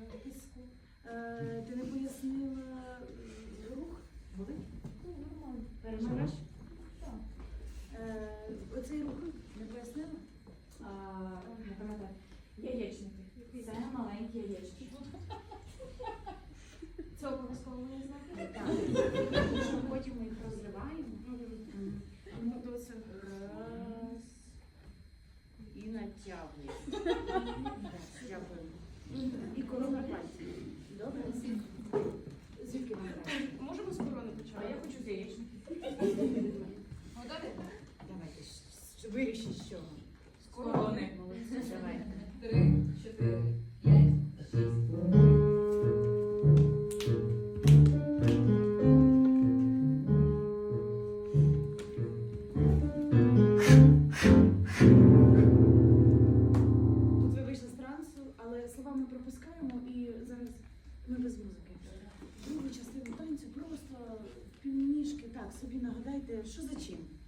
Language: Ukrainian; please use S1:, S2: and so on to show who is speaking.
S1: Е, піску. Е, ти не пояснив е, рух?
S2: Були? Ну, нормально. Перемереш? Так.
S1: Оцей рух не пояснила?
S2: Не пам'ятаю. Яєчники. Це маленькі яєчники. Це обов'язково ми не знаємо. Так.
S1: Потім ми їх розриваємо. Ну,
S3: то
S1: раз. І натягуємо. І корона пальців. Добре? Звідки вам треба?
S3: Можемо з корони почати?
S2: А я хочу з яєчники. Готові?
S1: Давайте. Вирішіть, з чого. собі нагадайте, що за чим.